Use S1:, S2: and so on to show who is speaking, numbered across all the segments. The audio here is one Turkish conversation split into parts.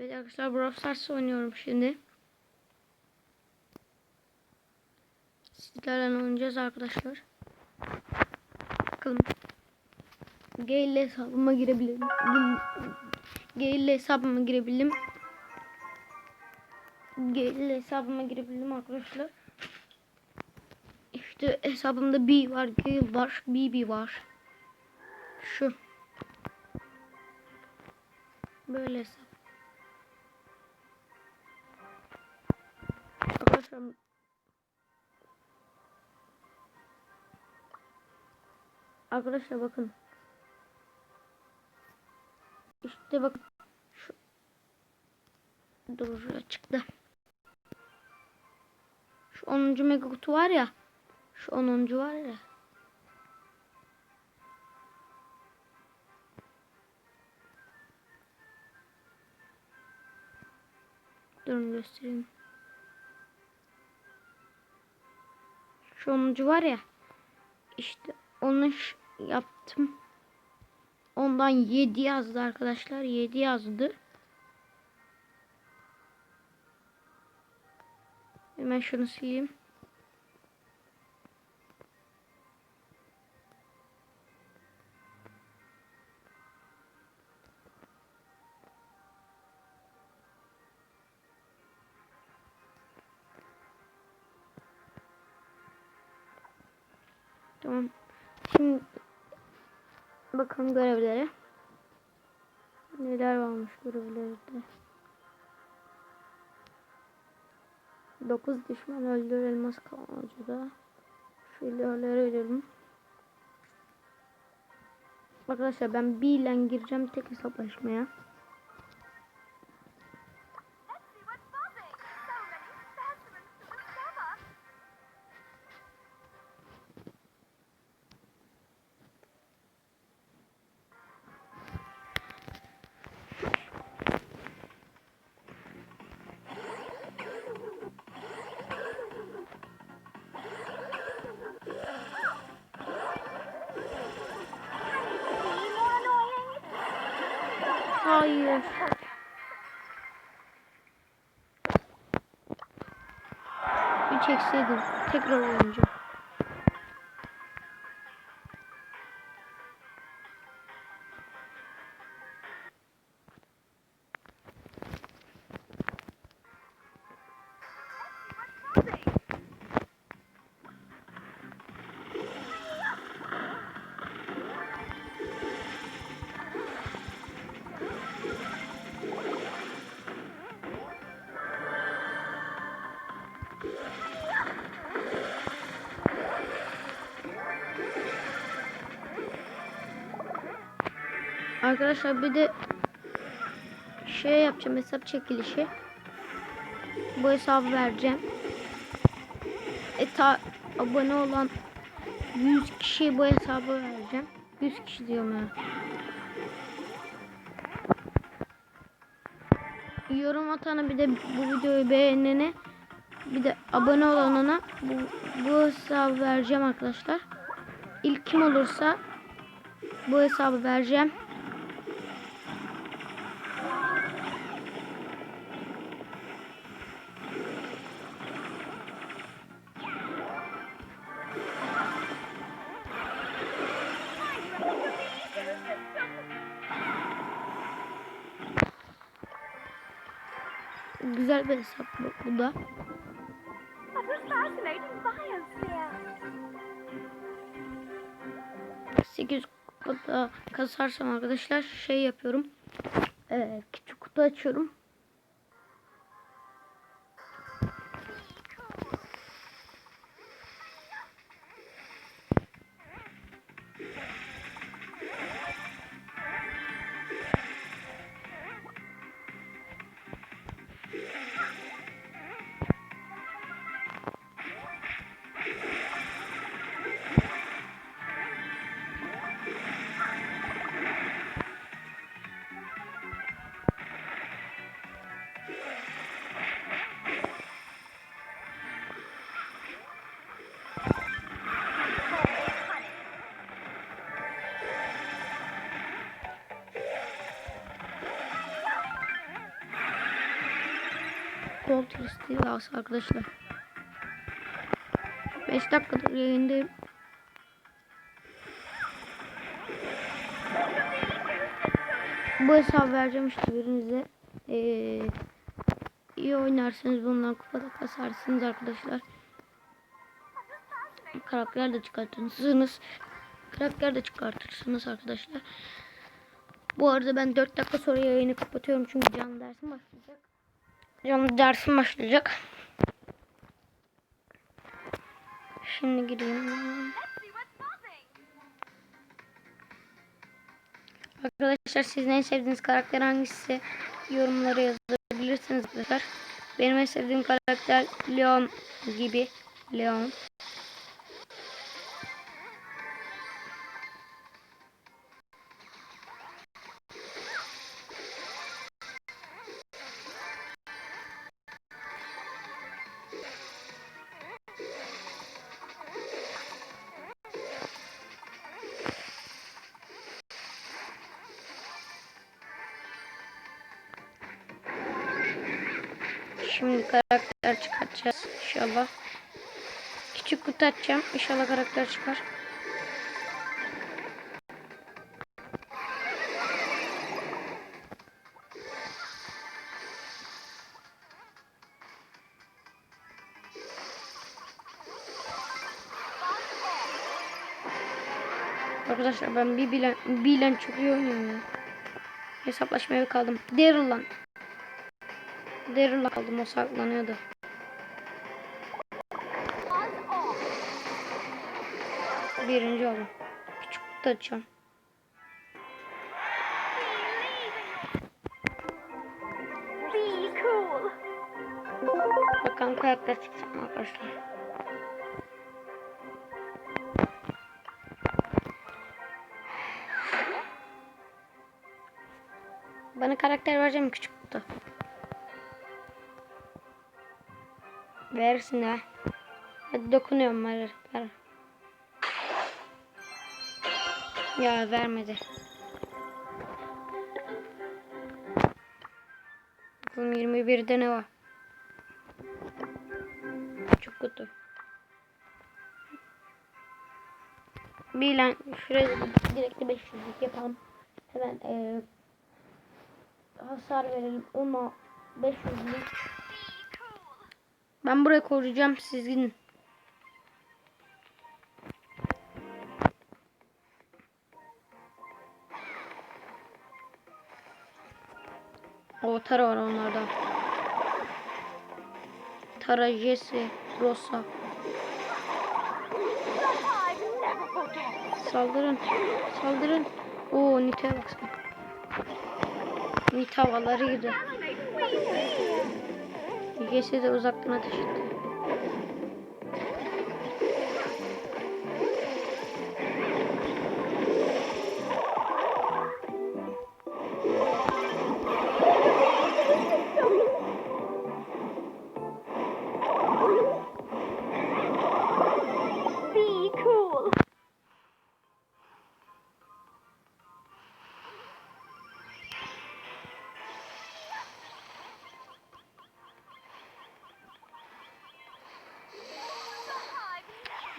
S1: Evet arkadaşlar Brawl Stars oynuyorum şimdi. Sizlerle oynayacağız arkadaşlar. Bakalım. G hesabıma girebilirim. G hesabıma girebilirim. G hesabıma girebilirim arkadaşlar. İşte hesabımda B var, G var, BB var. Şu. Böyle hesap. Arkadaşlar Arkadaşlar bakın. İşte bakın. Şu Dur çıktı. Şu 10. mega kutu var ya. Şu 10. var ya. Durun göstereyim. Şu 10. var ya. İşte onu yaptım. Ondan 7 yazdı arkadaşlar. 7 yazdı. Hemen şunu sileyim. Tamam. Şimdi bakalım görevlere. Neler varmış görevlerde. 9 düşman öldür elmas da. Şu ilerlere gidelim. Arkadaşlar ben bir ile gireceğim tek hesaplaşmaya. Hayır. Bir çekseydim tekrar oynayacağım. Arkadaşlar bir de şey yapacağım hesap çekilişi. Bu hesabı vereceğim. E ta abone olan 100 kişiye bu hesabı vereceğim. 100 kişi diyorum ya. Yorum atana bir de bu videoyu beğenene bir de abone olanına bu, bu hesabı vereceğim arkadaşlar. İlk kim olursa bu hesabı vereceğim. Güzel bir hesap bu, bu da.
S2: What a fascinating biosphere.
S1: 8 kutu kasarsam arkadaşlar şey yapıyorum. Ee, küçük kutu açıyorum. Gold istilası arkadaşlar. 5 dakikadır yayındayım. Bu hesabı vereceğim işte birinize. Ee, iyi oynarsanız bundan kupada kasarsınız arkadaşlar. Karakter de çıkartırsınız. Karakter de çıkartırsınız arkadaşlar. Bu arada ben 4 dakika sonra yayını kapatıyorum çünkü canlı dersim başlayacak. Canlı dersim başlayacak. Şimdi gireyim. Arkadaşlar sizin en sevdiğiniz karakter hangisi? Yorumlara yazabilirsiniz arkadaşlar. Benim en sevdiğim karakter Leon gibi. Leon. Şimdi karakter çıkartacağız inşallah. Küçük kutu açacağım. İnşallah karakter çıkar. Arkadaşlar ben bir bilen, bilen çok iyi oynuyorum ya. Hesaplaşmaya kaldım. Daryl lan. Daryl aldım o saklanıyordu. Birinci oldum. Küçük kutu
S2: cool.
S1: Bakalım karakter çıkacak arkadaşlar. Bana karakter vereceğim küçük kutu. Versin ha. Hadi dokunuyorum ver, ver. Ya vermedi. Bakalım 21'de ne var? Çok kötü. Bir lan şuraya direkt 500'lük yapalım. Hemen eee hasar verelim. Ona 500'lük. Ben buraya koruyacağım siz gidin. O Tara var onlardan. Tara, Jesse, Rosa. Saldırın. Saldırın. Oo Nita'ya baksana. Nita havaları girdi. Jesse de uzaktan ateş etti.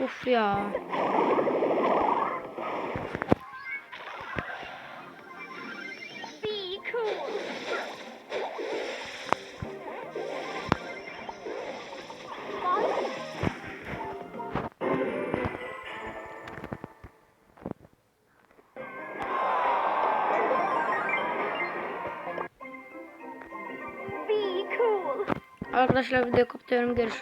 S1: Uf ya. Arkadaşlar video kapatıyorum. Görüşürüz.